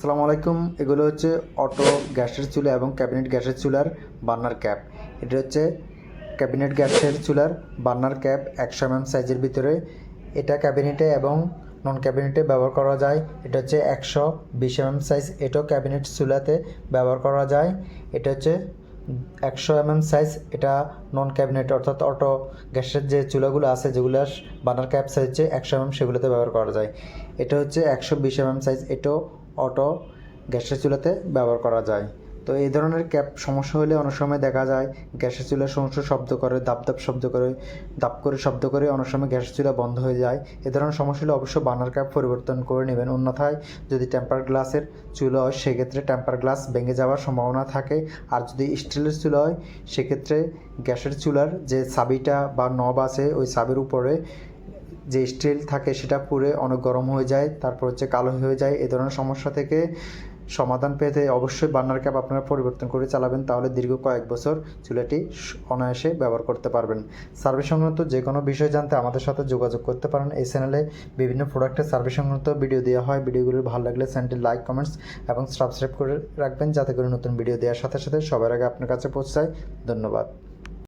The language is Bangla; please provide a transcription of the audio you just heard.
আসসালামু আলাইকুম। এগুলো হচ্ছে অটো গ্যাসের চুলা এবং ক্যাবিনেট গ্যাসের চুলার বার্নার ক্যাপ। এটা হচ্ছে ক্যাবিনেট গ্যাসের চুলার বার্নার ক্যাপ একশো এম সাইজের ভিতরে। এটা ক্যাবিনেটে এবং নন ক্যাবিনেটে ব্যবহার করা যায়। এটা হচ্ছে একশো বিশ এম সাইজ। এটাও ক্যাবিনেট চুলাতে ব্যবহার করা যায়। এটা হচ্ছে একশো এম সাইজ। এটা নন ক্যাবিনেট অর্থাৎ অটো গ্যাসের যে চুলাগুলো আছে, যেগুলো বার্নার ক্যাপ সাইজ হচ্ছে একশো এম সেগুলোতে ব্যবহার করা যায়। এটা হচ্ছে একশো বিশ এম সাইজ। এটাও অটো গ্যাসের চুলাতে ব্যবহার করা যায়। তো এই ধরনের ক্যাপ সমস্যা হলে অনেক সময় দেখা যায় গ্যাসের চুলা সমস্যা শব্দ করে, দাপ দাপ শব্দ করে, দাপ করে শব্দ করে অনেক সময় গ্যাসের চুলা বন্ধ হয়ে যায়। এ ধরনের সমস্যা হলে অবশ্যই বানার ক্যাপ পরিবর্তন করে নেবেন। অন্যথায় যদি টেম্পার গ্লাসের চুলা হয়, সেক্ষেত্রে টেম্পার গ্লাস ভেঙে যাওয়ার সম্ভাবনা থাকে। আর যদি স্টিলের চুলা হয়, সেক্ষেত্রে গ্যাসের চুলার যে সাবিটা বা নব আছে, ওই সাবির উপরে যে স্টিল থাকে সেটা পুড়ে অনেক গরম হয়ে যায়, তারপর হচ্ছে কালো হয়ে যায়, এ ধরনের সমস্যা থেকে সমাধান পেতে অবশ্যই বার্নার ক্যাপ আপনারা পরিবর্তন করে চালাবেন, তাহলে দীর্ঘ কয়েক বছর চুলাটি অনায়াসে ব্যবহার করতে পারবেন। সার্ভিস সংক্রান্ত যে কোনো বিষয় জানতে আমাদের সাথে যোগাযোগ করতে পারেন। এই চ্যানেলে বিভিন্ন প্রোডাক্টের সার্ভিস সংক্রান্ত ভিডিও দেওয়া হয়। ভিডিওগুলো ভালো লাগলে চ্যানেলটি লাইক কমেন্টস এবং সাবস্ক্রাইব করে রাখবেন, যাতে করে নতুন ভিডিও দেওয়ার সাথে সাথে সবার আগে আপনার কাছে পৌঁছায়। ধন্যবাদ।